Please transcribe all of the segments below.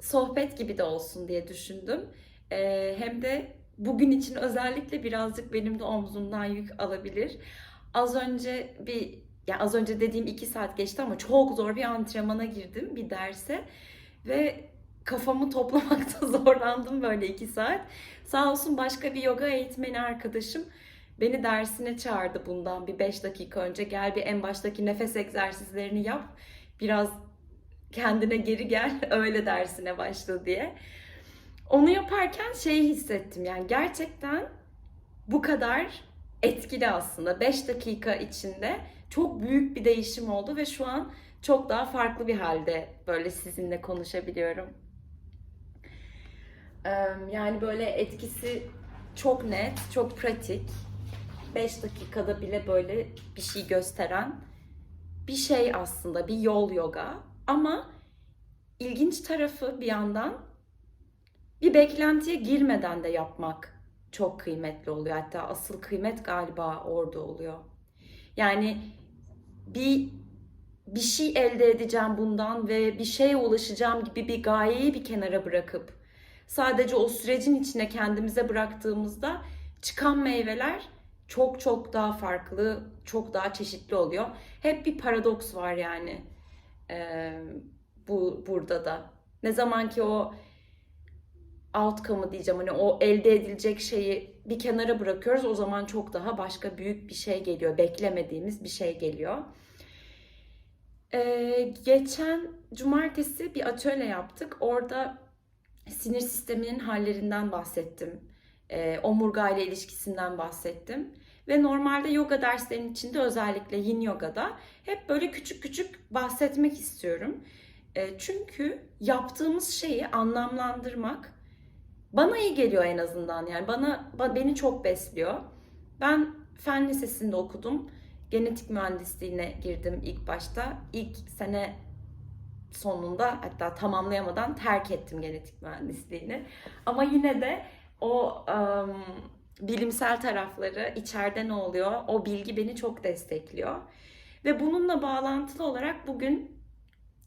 sohbet gibi de olsun diye düşündüm. Ee, hem de bugün için özellikle birazcık benim de omzumdan yük alabilir. Az önce bir, ya az önce dediğim iki saat geçti ama çok zor bir antrenmana girdim, bir derse. Ve kafamı toplamakta zorlandım böyle iki saat. Sağ olsun başka bir yoga eğitmeni arkadaşım beni dersine çağırdı bundan bir 5 dakika önce. Gel bir en baştaki nefes egzersizlerini yap. Biraz kendine geri gel öyle dersine başla diye. Onu yaparken şeyi hissettim yani gerçekten bu kadar etkili aslında. 5 dakika içinde çok büyük bir değişim oldu ve şu an çok daha farklı bir halde böyle sizinle konuşabiliyorum. Yani böyle etkisi çok net, çok pratik. 5 dakikada bile böyle bir şey gösteren bir şey aslında, bir yol yoga. Ama ilginç tarafı bir yandan bir beklentiye girmeden de yapmak çok kıymetli oluyor. Hatta asıl kıymet galiba orada oluyor. Yani bir bir şey elde edeceğim bundan ve bir şeye ulaşacağım gibi bir gayeyi bir kenara bırakıp sadece o sürecin içine kendimize bıraktığımızda çıkan meyveler çok çok daha farklı, çok daha çeşitli oluyor. Hep bir paradoks var yani eee, bu burada da. Ne zaman ki o outcome'ı diyeceğim hani o elde edilecek şeyi bir kenara bırakıyoruz o zaman çok daha başka büyük bir şey geliyor. Beklemediğimiz bir şey geliyor. Ee, geçen cumartesi bir atölye yaptık. Orada sinir sisteminin hallerinden bahsettim. Ee, omurga ile ilişkisinden bahsettim. Ve normalde yoga derslerinin içinde özellikle yin yogada hep böyle küçük küçük bahsetmek istiyorum. Ee, çünkü yaptığımız şeyi anlamlandırmak bana iyi geliyor en azından. Yani bana ba- beni çok besliyor. Ben fen lisesinde okudum. Genetik mühendisliğine girdim ilk başta. İlk sene sonunda hatta tamamlayamadan terk ettim genetik mühendisliğini. Ama yine de o ım, bilimsel tarafları, içeride ne oluyor, o bilgi beni çok destekliyor. Ve bununla bağlantılı olarak bugün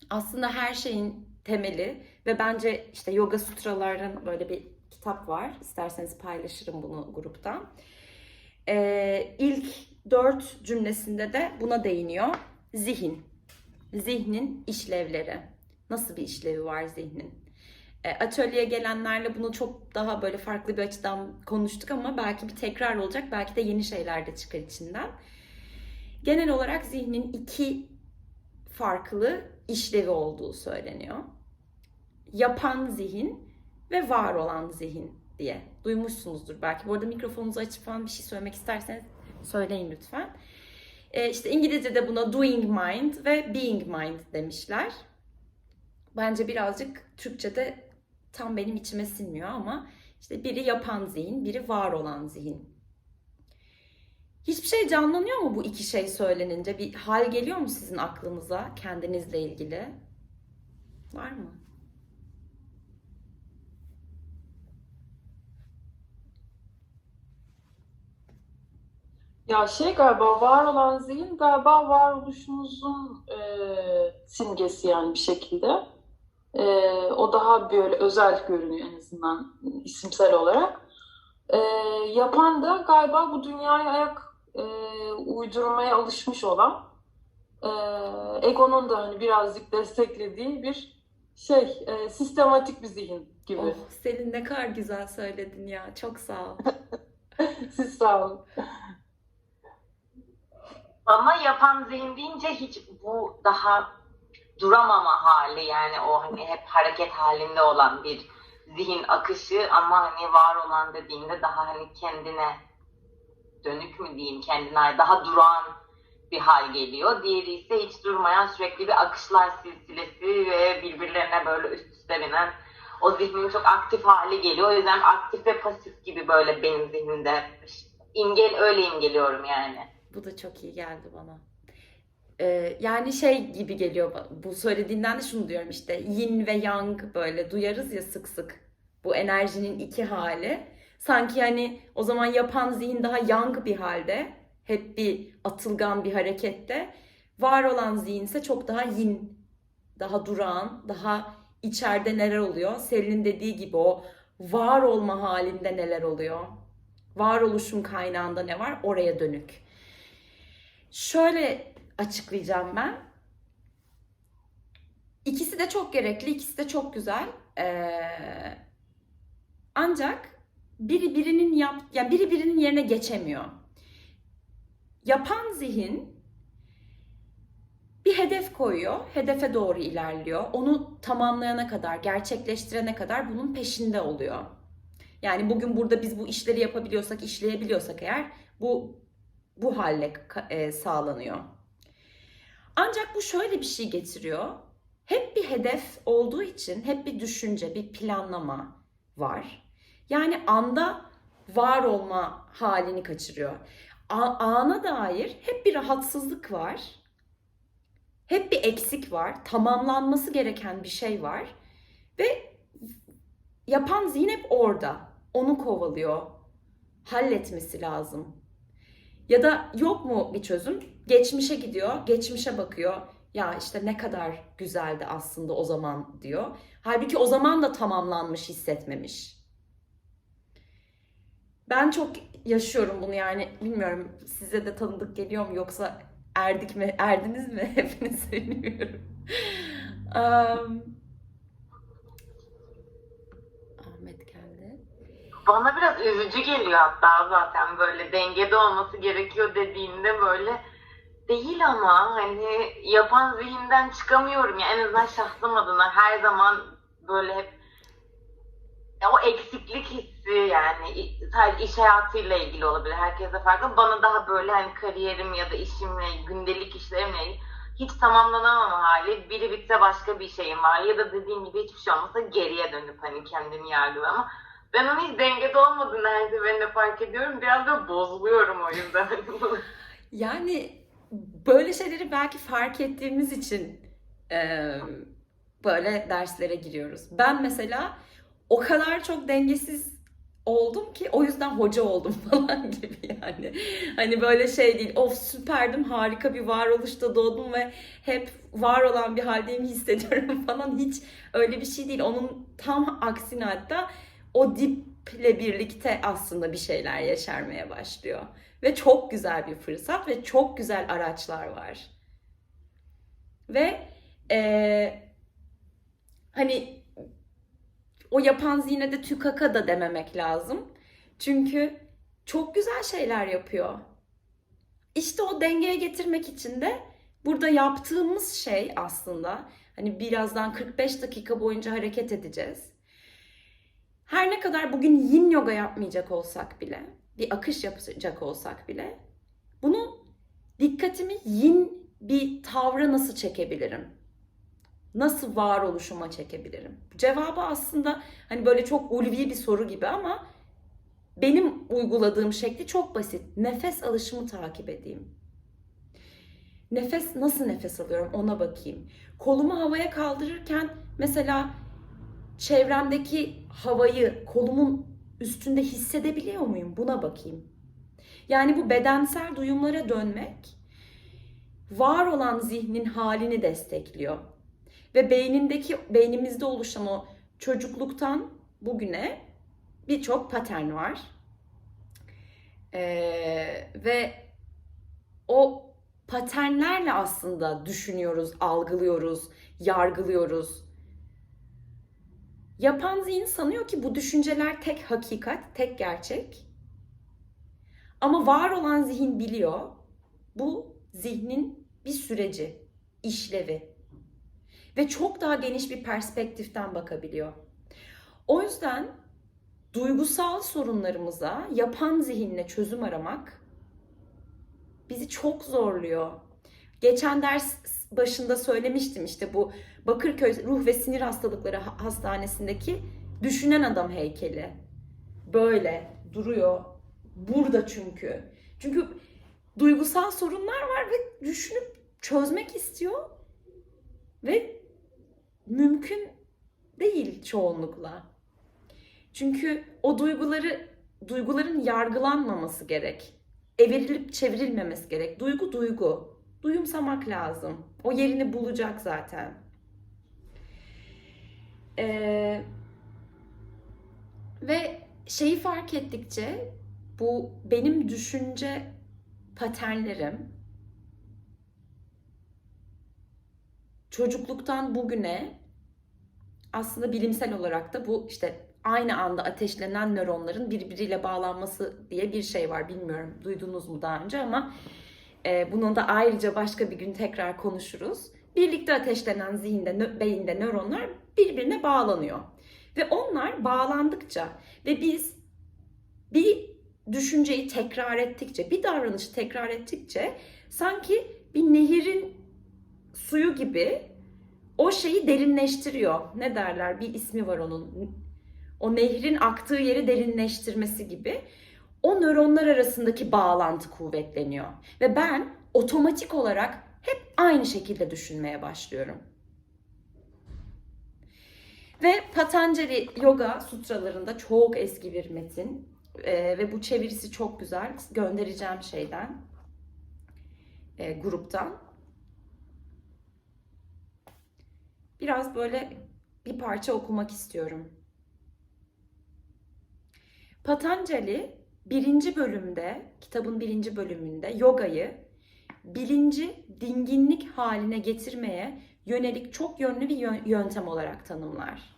aslında her şeyin temeli ve bence işte Yoga Sutraların böyle bir kitap var. İsterseniz paylaşırım bunu gruptan. Ee, ilk dört cümlesinde de buna değiniyor. Zihin. Zihnin işlevleri. Nasıl bir işlevi var zihnin? E, atölyeye gelenlerle bunu çok daha böyle farklı bir açıdan konuştuk ama belki bir tekrar olacak. Belki de yeni şeyler de çıkar içinden. Genel olarak zihnin iki farklı işlevi olduğu söyleniyor. Yapan zihin ve var olan zihin diye duymuşsunuzdur belki. Bu arada mikrofonunuzu açıp falan bir şey söylemek isterseniz söyleyin lütfen. Ee, işte İngilizce'de buna doing mind ve being mind demişler. Bence birazcık Türkçe'de tam benim içime sinmiyor ama işte biri yapan zihin, biri var olan zihin. Hiçbir şey canlanıyor mu bu iki şey söylenince? Bir hal geliyor mu sizin aklınıza kendinizle ilgili? Var mı? Ya şey galiba var olan zihin galiba varoluşumuzun e, simgesi yani bir şekilde. E, o daha böyle özel görünüyor en azından isimsel olarak. E, yapan da galiba bu dünyaya ayak e, uydurmaya alışmış olan e, egonun da hani birazcık desteklediği bir şey e, sistematik bir zihin gibi. Oh, Selin ne kadar güzel söyledin ya. Çok sağ ol. Siz sağ olun. Bana yapan zihin deyince hiç bu daha duramama hali yani o hani hep hareket halinde olan bir zihin akışı ama hani var olan dediğimde daha hani kendine dönük mü diyeyim kendine daha durağan bir hal geliyor. Diğeri ise hiç durmayan sürekli bir akışlar silsilesi ve birbirlerine böyle üst üste binen o zihnin çok aktif hali geliyor. O yüzden aktif ve pasif gibi böyle benim zihnimde imgel öyle imgeliyorum yani. Bu da çok iyi geldi bana. Ee, yani şey gibi geliyor bu söylediğinden de şunu diyorum işte yin ve yang böyle duyarız ya sık sık bu enerjinin iki hali. Sanki hani o zaman yapan zihin daha yang bir halde hep bir atılgan bir harekette var olan zihin ise çok daha yin daha durağan daha içeride neler oluyor? Selin'in dediği gibi o var olma halinde neler oluyor? Varoluşun kaynağında ne var? Oraya dönük. Şöyle açıklayacağım ben. İkisi de çok gerekli, ikisi de çok güzel. Ee, ancak biri birinin yap, yani biri birinin yerine geçemiyor. Yapan zihin bir hedef koyuyor, hedefe doğru ilerliyor. Onu tamamlayana kadar, gerçekleştirene kadar bunun peşinde oluyor. Yani bugün burada biz bu işleri yapabiliyorsak, işleyebiliyorsak eğer bu bu halle e, sağlanıyor. Ancak bu şöyle bir şey getiriyor. Hep bir hedef olduğu için hep bir düşünce, bir planlama var. Yani anda var olma halini kaçırıyor. A- ana dair hep bir rahatsızlık var. Hep bir eksik var. Tamamlanması gereken bir şey var. Ve yapan zihin hep orada. Onu kovalıyor. Halletmesi lazım. Ya da yok mu bir çözüm? Geçmişe gidiyor, geçmişe bakıyor. Ya işte ne kadar güzeldi aslında o zaman diyor. Halbuki o zaman da tamamlanmış hissetmemiş. Ben çok yaşıyorum bunu yani bilmiyorum size de tanıdık geliyor mu yoksa erdik mi erdiniz mi hepiniz söylüyorum. Um, Ahmet geldi. Bana biraz üzücü geliyor hatta zaten böyle dengede olması gerekiyor dediğinde böyle değil ama hani yapan zihinden çıkamıyorum ya. En azından şahsım adına her zaman böyle hep o eksiklik hissi yani sadece iş hayatıyla ilgili olabilir herkese farklı. Bana daha böyle hani kariyerim ya da işimle gündelik işlerimle hiç tamamlanamama hali biri bitse başka bir şeyim var ya da dediğim gibi hiçbir şey olmasa geriye dönüp hani kendini yargılama ben onun hiç dengede olmadığını her seferinde fark ediyorum. Biraz da bozuluyorum o yüzden. Yani böyle şeyleri belki fark ettiğimiz için e, böyle derslere giriyoruz. Ben mesela o kadar çok dengesiz oldum ki o yüzden hoca oldum falan gibi yani. Hani böyle şey değil. Of süperdim, harika bir varoluşta doğdum ve hep var olan bir haldeyim hissediyorum falan. Hiç öyle bir şey değil. Onun tam aksine hatta o diple birlikte aslında bir şeyler yaşarmaya başlıyor. Ve çok güzel bir fırsat ve çok güzel araçlar var. Ve eee, hani o yapan zihne de tükaka da dememek lazım. Çünkü çok güzel şeyler yapıyor. İşte o dengeye getirmek için de burada yaptığımız şey aslında hani birazdan 45 dakika boyunca hareket edeceğiz. Her ne kadar bugün yin yoga yapmayacak olsak bile, bir akış yapacak olsak bile bunu dikkatimi yin bir tavra nasıl çekebilirim? Nasıl varoluşuma çekebilirim? Cevabı aslında hani böyle çok ulvi bir soru gibi ama benim uyguladığım şekli çok basit. Nefes alışımı takip edeyim. Nefes nasıl nefes alıyorum ona bakayım. Kolumu havaya kaldırırken mesela çevremdeki havayı kolumun üstünde hissedebiliyor muyum? Buna bakayım. Yani bu bedensel duyumlara dönmek var olan zihnin halini destekliyor. Ve beynindeki beynimizde oluşan o çocukluktan bugüne birçok patern var. Ee, ve o paternlerle aslında düşünüyoruz, algılıyoruz, yargılıyoruz. Yapan zihin sanıyor ki bu düşünceler tek hakikat, tek gerçek. Ama var olan zihin biliyor. Bu zihnin bir süreci, işlevi. Ve çok daha geniş bir perspektiften bakabiliyor. O yüzden duygusal sorunlarımıza yapan zihinle çözüm aramak bizi çok zorluyor. Geçen ders başında söylemiştim işte bu Bakırköy Ruh ve Sinir Hastalıkları Hastanesi'ndeki düşünen adam heykeli. Böyle duruyor. Burada çünkü. Çünkü duygusal sorunlar var ve düşünüp çözmek istiyor. Ve mümkün değil çoğunlukla. Çünkü o duyguları duyguların yargılanmaması gerek. Evrilip çevrilmemesi gerek. Duygu duygu. Duyumsamak lazım. O yerini bulacak zaten. Ee, ve şeyi fark ettikçe bu benim düşünce paternlerim çocukluktan bugüne aslında bilimsel olarak da bu işte aynı anda ateşlenen nöronların birbiriyle bağlanması diye bir şey var. Bilmiyorum duydunuz mu daha önce ama e, bunun da ayrıca başka bir gün tekrar konuşuruz. Birlikte ateşlenen zihinde, beyinde nöronlar birbirine bağlanıyor. Ve onlar bağlandıkça ve biz bir düşünceyi tekrar ettikçe, bir davranışı tekrar ettikçe sanki bir nehirin suyu gibi o şeyi derinleştiriyor. Ne derler? Bir ismi var onun. O nehrin aktığı yeri derinleştirmesi gibi. O nöronlar arasındaki bağlantı kuvvetleniyor. Ve ben otomatik olarak hep aynı şekilde düşünmeye başlıyorum. Ve Patanjali Yoga sutralarında çok eski bir metin Ee, ve bu çevirisi çok güzel. Göndereceğim şeyden, e, gruptan. Biraz böyle bir parça okumak istiyorum. Patanjali birinci bölümde, kitabın birinci bölümünde yogayı bilinci dinginlik haline getirmeye yönelik çok yönlü bir yö- yöntem olarak tanımlar.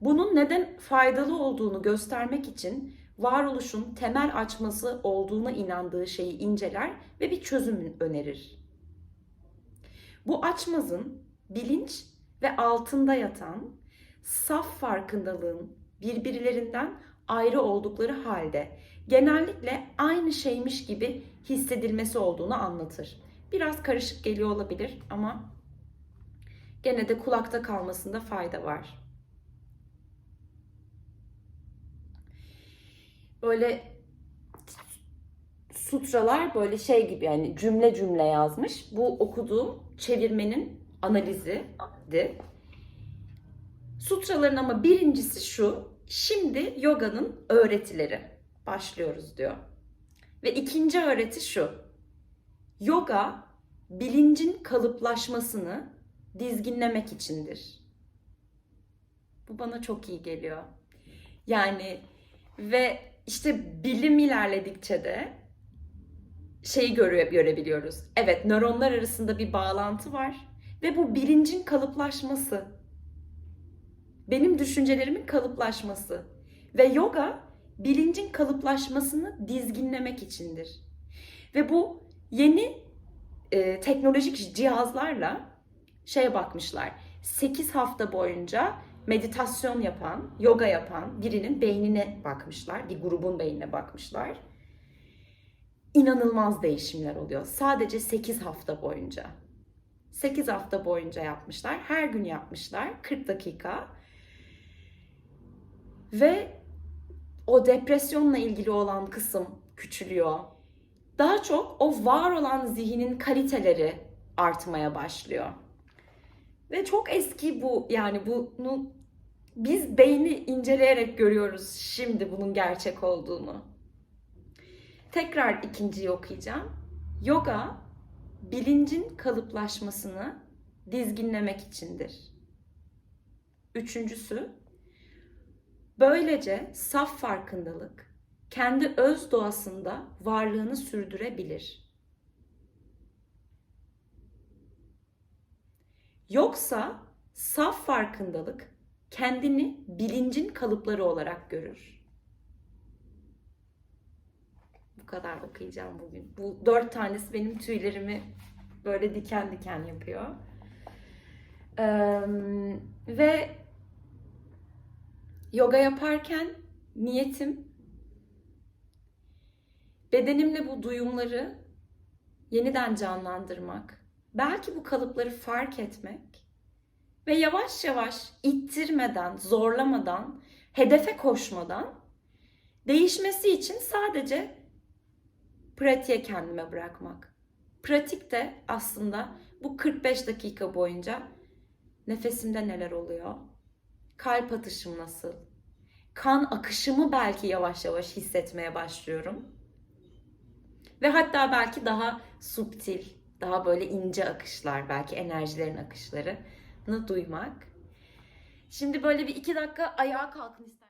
Bunun neden faydalı olduğunu göstermek için varoluşun temel açması olduğuna inandığı şeyi inceler ve bir çözüm önerir. Bu açmazın bilinç ve altında yatan saf farkındalığın birbirlerinden ayrı oldukları halde genellikle aynı şeymiş gibi hissedilmesi olduğunu anlatır. Biraz karışık geliyor olabilir ama gene de kulakta kalmasında fayda var. Böyle sutralar böyle şey gibi yani cümle cümle yazmış. Bu okuduğum çevirmenin analiziydi. Sutraların ama birincisi şu. Şimdi yoganın öğretileri. Başlıyoruz diyor. Ve ikinci öğreti şu. Yoga bilincin kalıplaşmasını dizginlemek içindir. Bu bana çok iyi geliyor. Yani ve işte bilim ilerledikçe de şeyi görüyor, görebiliyoruz. Evet, nöronlar arasında bir bağlantı var ve bu bilincin kalıplaşması. Benim düşüncelerimin kalıplaşması. Ve yoga bilincin kalıplaşmasını dizginlemek içindir. Ve bu yeni e, teknolojik cihazlarla şeye bakmışlar. 8 hafta boyunca meditasyon yapan, yoga yapan birinin beynine bakmışlar. Bir grubun beynine bakmışlar. İnanılmaz değişimler oluyor. Sadece 8 hafta boyunca. 8 hafta boyunca yapmışlar. Her gün yapmışlar. 40 dakika. Ve o depresyonla ilgili olan kısım küçülüyor. Daha çok o var olan zihnin kaliteleri artmaya başlıyor. Ve çok eski bu yani bunu biz beyni inceleyerek görüyoruz şimdi bunun gerçek olduğunu. Tekrar ikinciyi okuyacağım. Yoga bilincin kalıplaşmasını dizginlemek içindir. Üçüncüsü böylece saf farkındalık kendi öz doğasında varlığını sürdürebilir. Yoksa saf farkındalık kendini bilincin kalıpları olarak görür. Bu kadar okuyacağım bugün. Bu dört tanesi benim tüylerimi böyle diken diken yapıyor. Ee, ve yoga yaparken niyetim bedenimle bu duyumları yeniden canlandırmak, belki bu kalıpları fark etmek ve yavaş yavaş ittirmeden, zorlamadan, hedefe koşmadan değişmesi için sadece pratiğe kendime bırakmak. Pratik de aslında bu 45 dakika boyunca nefesimde neler oluyor? Kalp atışım nasıl? Kan akışımı belki yavaş yavaş hissetmeye başlıyorum. Ve hatta belki daha subtil, daha böyle ince akışlar, belki enerjilerin akışları duymak. Şimdi böyle bir iki dakika ayağa kalkın ister.